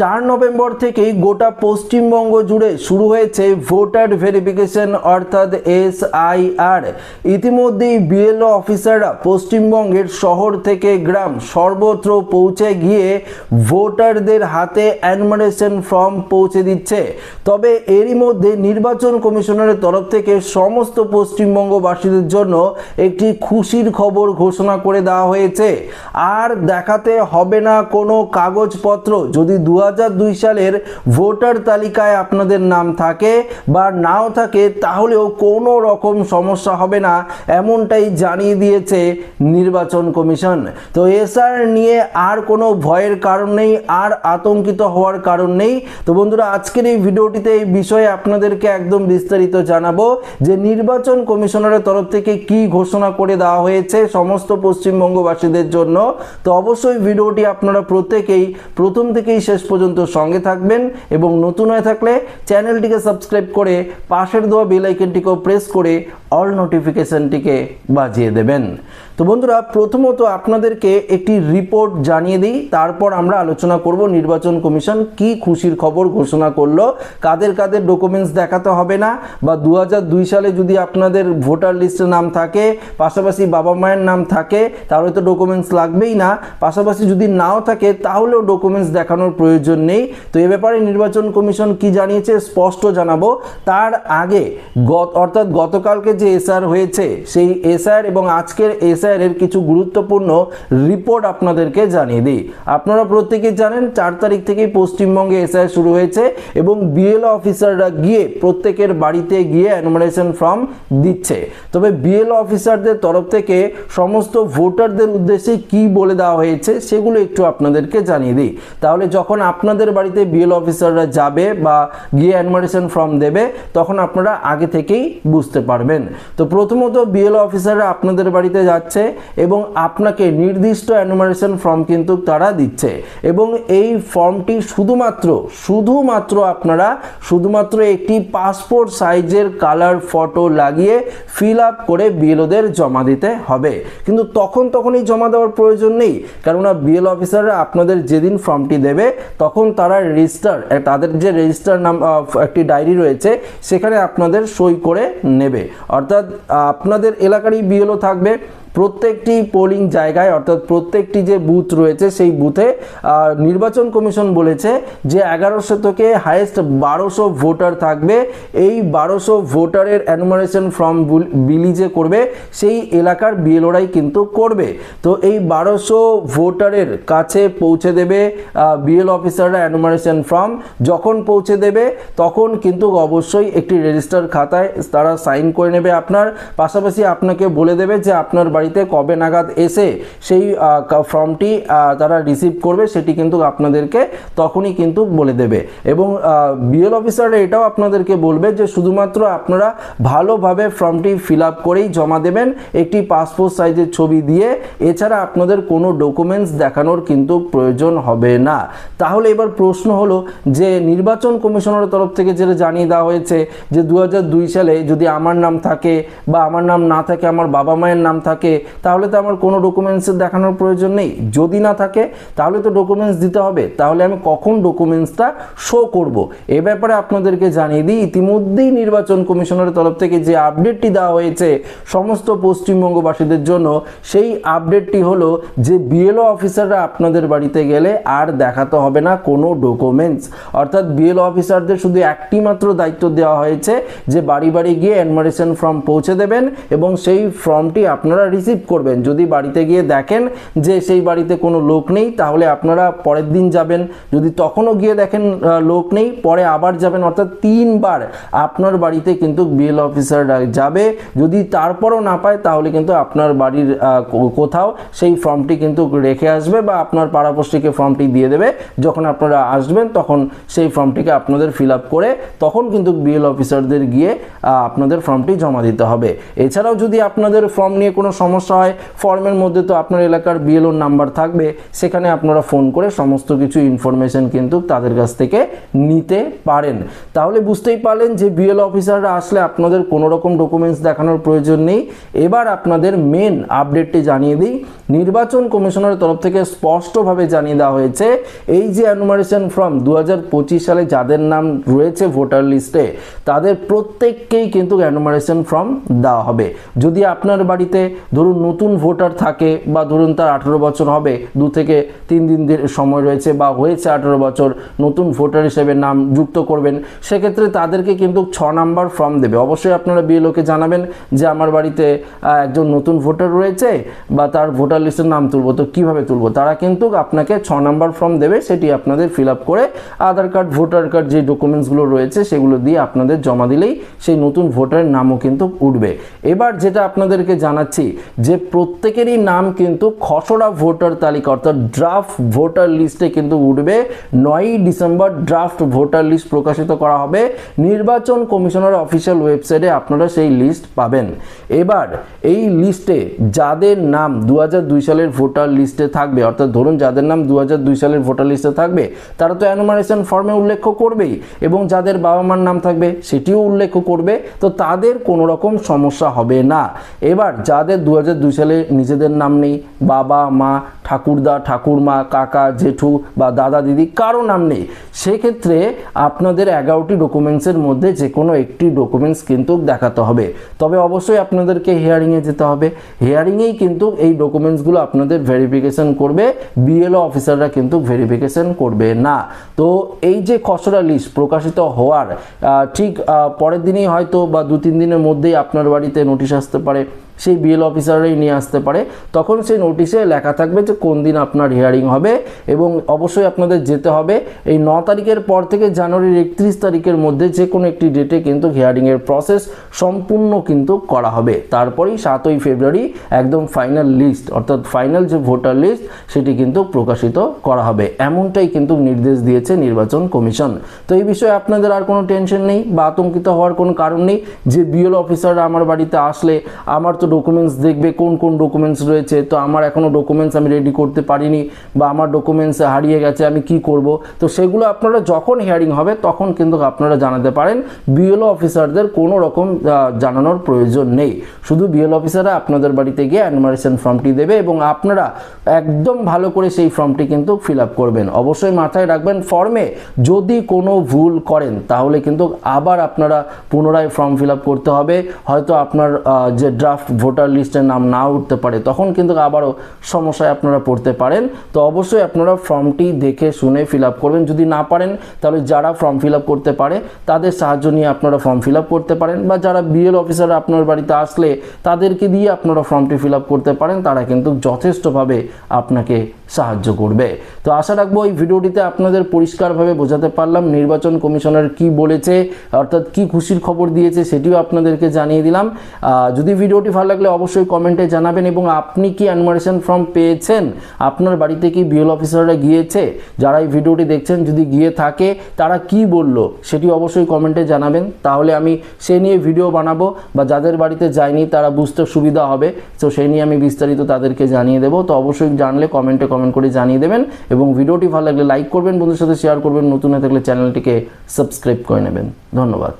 চার নভেম্বর থেকেই গোটা পশ্চিমবঙ্গ জুড়ে শুরু হয়েছে ভোটার ভেরিফিকেশন, অর্থাৎ এস আই আর ইতিমধ্যেই বিএলও অফিসাররা পশ্চিমবঙ্গের শহর থেকে গ্রাম সর্বত্র পৌঁছে গিয়ে ভোটারদের হাতে অ্যানমারেশন ফর্ম পৌঁছে দিচ্ছে। তবে এরই মধ্যে নির্বাচন কমিশনারের তরফ থেকে সমস্ত পশ্চিমবঙ্গবাসীদের জন্য একটি খুশির খবর ঘোষণা করে দেওয়া হয়েছে। আর দেখাতে হবে না কোনো কাগজপত্র। যদি দু দুই সালের ভোটার তালিকায় আপনাদের নাম থাকে বা নাও থাকে, তাহলেও কোনো রকম সমস্যা হবে না, এমনটাই জানিয়ে দিয়েছে নির্বাচন কমিশন। তো এসআর নিয়ে আর কোনো ভয়ের কারণ নেই, আর আতঙ্কিত হওয়ার কারণ নেই। তো বন্ধুরা, আজকের এই ভিডিওটিতে এই বিষয়ে আপনাদেরকে একদম বিস্তারিত জানাব যে নির্বাচন কমিশনারের তরফ থেকে কি ঘোষণা করে দেওয়া হয়েছে সমস্ত পশ্চিমবঙ্গবাসীদের জন্য। তো অবশ্যই ভিডিওটি আপনারা প্রত্যেকেই, প্রথম থেকেই শেষ সঙ্গে থাকবেন এবং নতুন হয়ে থাকলে চ্যানেলটিকে সাবস্ক্রাইব করে পাশের দেওয়া বেল আইকনটিকেও প্রেস করে অল নোটিফিকেশনটিকে বাজিয়ে দেবেন। তো বন্ধুরা, প্রথমত আপনাদেরকে একটি রিপোর্ট জানিয়ে দিই, তারপর আমরা আলোচনা করব নির্বাচন কমিশন কি খুশির খবর ঘোষণা করল, কাদের কাদের ডকুমেন্টস দেখাতে হবে না, বা দু হাজার দুই সালে যদি আপনাদের ভোটার লিস্টে নাম থাকে, পাশাপাশি বাবা মায়ের নাম থাকে, তাহলে তো ডকুমেন্টস লাগবেই না, পাশাপাশি যদি নাও থাকে, তাহলেও ডকুমেন্টস দেখানোর প্রয়োজন নেই। তো এ ব্যাপারে নির্বাচন কমিশন কি জানিয়েছে, স্পষ্ট জানাব। তার আগে গত, অর্থাৎ গতকালকে যে এসআর হয়েছে, সেই এসআর এবং আজকের এসআর এর কিছু গুরুত্বপূর্ণ রিপোর্ট আপনাদেরকে জানিয়ে দিই। আপনারা প্রত্যেকে জানেন, চার তারিখ থেকেই পশ্চিমবঙ্গে এসআই শুরু হয়েছে এবং বিএলও অফিসাররা গিয়ে প্রত্যেকের বাড়িতে গিয়ে অ্যানুমারেশন ফর্ম দিচ্ছে। তবে বিএলও অফিসারদের তরফ থেকে সমস্ত ভোটারদের উদ্দেশ্যে কি বলে দেওয়া হয়েছে সেগুলো একটু আপনাদেরকে জানিয়ে দিই। তাহলে যখন আপনাদের বাড়িতে বিএল অফিসাররা যাবে বা গিয়ে অ্যাডমিশন ফর্ম দেবে, তখন আপনারা আগে থেকেই বুঝতে পারবেন। তো প্রথমত বিএল অফিসাররা আপনাদের বাড়িতে যাচ্ছে এবং আপনাকে নির্দিষ্ট অ্যানুমারেশন ফর্ম কিন্তু তারা দিচ্ছে। এবং এই ফর্মটি শুধুমাত্র শুধুমাত্র আপনারা শুধুমাত্র একটি পাসপোর্ট সাইজের কালার ফটো লাগিয়ে ফিল আপ করে বিএলওদের জমা দিতে হবে। কিন্তু তখন তখনই জমা দেওয়ার প্রয়োজন নেই। কেননা বিএল অফিসাররা আপনাদের যেদিন ফর্মটি দেবে, তখন তারা রেজিস্টার তাদের যে রেজিস্টার নাম একটি ডায়েরি রয়েছে, সেখানে আপনাদের সই করে নেবে। অর্থাৎ আপনাদের এলাকারই বিএলও থাকবে প্রত্যেকটি পোলিং জায়গায়, অর্থাৎ প্রত্যেকটি যে বুথ রয়েছে, সেই বুথে নির্বাচন কমিশন বলেছে যে এগারোশো থেকে হাইয়েস্ট বারোশো ভোটার থাকবে। এই বারোশো ভোটারের অ্যানুমারেশন ফর্ম বিলি যে করবে, সেই এলাকার বিএলওরাই কিন্তু করবে। তো এই বারোশো ভোটারের কাছে পৌঁছে দেবে বিএল অফিসাররা অ্যানুমারেশন ফর্ম যখন পৌঁছে দেবে, তখন কিন্তু অবশ্যই একটি রেজিস্টার খাতায় তারা সাইন করে নেবে আপনার। পাশাপাশি আপনাকে বলে দেবে যে আপনার বাড়িতে কবে নাগাদ এসে সেই ফর্মটি তারা রিসিভ করবে সেটি কিন্তু আপনাদেরকে তখনই কিন্তু বলে দেবে। এবং বিএল অফিসাররা এটাও আপনাদেরকে বলবে যে শুধুমাত্র আপনারা ভালোভাবে ফর্মটি ফিল আপ করেই জমা দেবেন, একটি পাসপোর্ট সাইজের ছবি দিয়ে। এছাড়া আপনাদের কোনো ডকুমেন্টস দেখানোর কিন্তু প্রয়োজন হবে না। তাহলে এবার প্রশ্ন হলো যে নির্বাচন কমিশনের তরফ থেকে যেটা জানিয়ে দেওয়া হয়েছে যে দু হাজার দুই সালে যদি আমার নাম থাকে বা আমার নাম না থাকে, আমার বাবা মায়ের নাম থাকে তাহলে তো আমার কোনো ডকুমেন্টসের দেখানোর প্রয়োজন নেই। যদি না থাকে, তাহলে তো ডকুমেন্টস দিতে হবে। তাহলে আমি কখন ডকুমেন্টসটা শো করব? এ ব্যাপারে আপনাদেরকে জানিয়ে দিই, ইতিমধ্যেই নির্বাচন কমিশনের তরফ থেকে যে আপডেটটি দেওয়া হয়েছে সমস্ত পশ্চিমবঙ্গবাসীদের জন্য, সেই আপডেটটি হলো যে বিএলও অফিসাররা আপনাদের বাড়িতে গেলে আর দেখাতে হবে না কোনো ডকুমেন্টস অর্থাৎ বিএলও অফিসারদের শুধু একটি মাত্র দায়িত্ব দেওয়া হয়েছে যে বাড়ি বাড়ি গিয়ে অ্যাডমিশন ফর্ম পৌঁছে দেবেন এবং সেই ফর্মটি আপনারা রিসিভ করবেন। যদি বাড়িতে গিয়ে দেখেন যে সেই বাড়িতে কোনো লোক নেই, তাহলে আপনারা পরের দিন যাবেন। যদি তখনও গিয়ে দেখেন লোক নেই, পরে আবার যাবেন। অর্থাৎ তিনবার আপনার বাড়িতে কিন্তু বিএল অফিসাররা যাবে। যদি তারপরও না পায়, তাহলে কিন্তু আপনার বাড়ির কোথাও সেই ফর্মটি কিন্তু রেখে আসবে বা আপনার পাড়াপড়শিকে ফর্মটি দিয়ে দেবে। যখন আপনারা আসবেন, তখন সেই ফর্মটিকে আপনাদের ফিল আপ করে তখন কিন্তু বিএল অফিসারদের গিয়ে আপনাদের ফর্মটি জমা দিতে হবে। এছাড়াও যদি আপনাদের ফর্ম নিয়ে কোনো সমস্যা হয় ফর্মের মধ্যে তো আপনার এলাকার বিএলওর নাম্বার থাকবে, সেখানে আপনারা ফোন করে সমস্ত কিছু ইনফরমেশন কিন্তু তাদের কাছ থেকে নিতে পারেন। তাহলে বুঝতেই পারলেন যে বিএল অফিসাররা আসলে আপনাদের কোনো রকম ডকুমেন্টস দেখানোর প্রয়োজন নেই। এবার আপনাদের মেন আপডেটটি জানিয়ে দিই। নির্বাচন কমিশনের তরফ থেকে স্পষ্টভাবে জানিয়ে দেওয়া হয়েছে, এই যে অ্যানুমারেশন ফর্ম দু হাজার পঁচিশ সালে যাদের নাম রয়েছে ভোটার লিস্টে তাদের প্রত্যেককেই কিন্তু অ্যানুমারেশন ফর্ম দেওয়া হবে। যদি আপনার বাড়িতে ধরুন নতুন ভোটার থাকে বা ধরুন তার আঠেরো বছর হবে, দু থেকে তিন দিন সময় রয়েছে বা হয়েছে আঠেরো বছর, নতুন ভোটার হিসেবে নাম যুক্ত করবেন, সেক্ষেত্রে তাদেরকে কিন্তু ছ নাম্বার ফর্ম দেবে। অবশ্যই আপনারা বিএলওকে জানাবেন যে আমার বাড়িতে একজন নতুন ভোটার রয়েছে বা তার ভোটার লিস্টের নাম তুলবো। তো কীভাবে তুলবো? তারা কিন্তু আপনাকে ছ নাম্বার ফর্ম দেবে, সেটি আপনাদের ফিল আপ করে আধার কার্ড, ভোটার কার্ড যে ডকুমেন্টসগুলো রয়েছে সেগুলো দিয়ে আপনাদের জমা দিলেই সেই নতুন ভোটারের নামও কিন্তু উঠবে। এবার যেটা আপনাদেরকে জানাচ্ছি যে প্রত্যেকেরই নাম কিন্তু খসড়া ভোটার তালিকা, অর্থাৎ ড্রাফট ভোটার লিস্টে কিন্তু উঠবে। নয়ই ডিসেম্বর ড্রাফট ভোটার লিস্ট প্রকাশিত করা হবে। নির্বাচন কমিশনের অফিসিয়াল ওয়েবসাইটে আপনারা সেই লিস্ট পাবেন। এবার এই লিস্টে যাদের নাম দু সালের ভোটার লিস্টে থাকবে, অর্থাৎ ধরুন যাদের নাম দু হাজার দুই সালের ভোটার লিস্টে থাকবে, তারা তো অ্যানুমারেশন ফর্মে উল্লেখ করবেই, এবং যাদের বাবা মার নাম থাকবে সেটিও উল্লেখ করবে। তো তাদের কোনো রকম সমস্যা হবে না। এবার যাদের দু সালে নিজেদের নাম নেই। বাবা, মা, ঠাকুরদা, ঠাকুরমা, কাকা, জেঠু বা দাদা, দিদি, কারও নাম নেই। সেক্ষেত্রে আপনাদের এগারোটি ডকুমেন্টসের মধ্যে যে কোনো একটি ডকুমেন্টস কিন্তু দেখাতে হবে। তবে অবশ্যই আপনাদেরকে হিয়ারিংয়ে যেতে হবে। হিয়ারিংয়েই কিন্তু এই ডকুমেন্টসগুলো আপনাদের ভেরিফিকেশন করবে। বিএলও অফিসাররা কিন্তু ভেরিফিকেশন করবে না। তো এই যে খসড়া লিস্ট প্রকাশিত হওয়ার ঠিক পরের দিনই হয়তো বা দু তিন দিনের মধ্যেই আপনার বাড়িতে নোটিশ আসতে পারে। সেই বিএল অফিসাররাই নিয়ে আসতে পারে। তখন সেই নোটিশে লেখা থাকবে যে কোন দিন আপনার হিয়ারিং হবে এবং অবশ্যই আপনাদের যেতে হবে। এই ন তারিখের পর থেকে জানুয়ারির একত্রিশ তারিখের মধ্যে যে কোনো একটি ডেটে কিন্তু হিয়ারিংয়ের প্রসেস সম্পূর্ণ কিন্তু করা হবে। তারপরেই সাতই ফেব্রুয়ারি একদম ফাইনাল লিস্ট অর্থাৎ ফাইনাল যে ভোটার লিস্ট সেটি কিন্তু প্রকাশিত করা হবে। এমনটাই কিন্তু নির্দেশ দিয়েছে নির্বাচন কমিশন। তো এই বিষয়ে আপনাদের আর কোনো টেনশন নেই বা আতঙ্কিত হওয়ার কোনো কারণ নেই। যে বিএল অফিসাররা আমার বাড়িতে আসলে, আমার তো ডকুমেন্টস দেখবে, কোন কোন ডকুমেন্টস রয়েছে, তো আমার এখনও ডকুমেন্টস আমি রেডি করতে পারিনি বা আমার ডকুমেন্টস হারিয়ে গেছে, আমি কি করব? তো সেগুলো আপনারা যখন হিয়ারিং হবে, তখন কিন্তু আপনারা জানাতে পারেন। বিএলও অফিসারদের কোনো রকম জানানোর প্রয়োজন নেই। শুধু বিএল অফিসাররা আপনাদের বাড়িতে গিয়ে অ্যানুমারেশন ফর্মটি দেবে এবং আপনারা একদম ভালো করে সেই ফর্মটি কিন্তু ফিল আপ করবেন। অবশ্যই মাথায় রাখবেন ফর্মে যদি কোনো ভুল করেন, তাহলে কিন্তু আবার আপনারা পুনরায় ফর্ম ফিল আপ করতে হবে। হয়তো আপনার যে ড্রাফট ভোটার লিস্টের নাম না উঠতে পারে, তখন কিন্তু আবারও সমস্যায় আপনারা পড়তে পারেন। তো অবশ্যই আপনারা ফর্মটি দেখে শুনে ফিল আপ করবেন। যদি না পারেন, তাহলে যারা ফর্ম ফিল আপ করতে পারে, তাদের সাহায্য নিয়ে আপনারা ফর্ম ফিল আপ করতে পারেন বা যারা বিএল অফিসার আপনার বাড়িতে আসলে তাদেরকে দিয়ে আপনারা ফর্মটি ফিল আপ করতে পারেন, তারা কিন্তু যথেষ্টভাবে আপনাকে সাহায্য করবে। তো আশা রাখব এই ভিডিওটিতে আপনাদের পরিষ্কারভাবে বোঝাতে পারলাম। নির্বাচন কমিশনার কি বলেছে, অর্থাৎ কি খুশির খবর দিয়েছে সেটিও আপনাদেরকে জানিয়ে দিলাম। যদি ভিডিওটি ভালো লাগলে অবশ্যই কমেন্টে জানাবেন এবং আপনি কি অ্যানুমারেশন ফর্ম পেয়েছেন? আপনার বাড়িতে কি বিএল অফিসাররা গিয়েছে? যারা এই ভিডিওটি দেখছেন, যদি গিয়ে থাকে, তারা কি বলল সেটি অবশ্যই কমেন্টে জানাবেন। তাহলে আমি সে নিয়ে ভিডিও বানাবো বা যাদের বাড়িতে যায়নি তারা বুঝতে সুবিধা হবে। তো সেই নিয়ে আমি বিস্তারিত তাদেরকে জানিয়ে দেবো। তো অবশ্যই জানলে কমেন্টে কমেন্ট করে জানিয়ে দেবেন এবং ভিডিওটি ভালো লাগলে লাইক করবেন বন্ধুর সাথে শেয়ার করবেন, নতুন হয়ে থাকলে চ্যানেলটিকে সাবস্ক্রাইব করে নেবেন। ধন্যবাদ।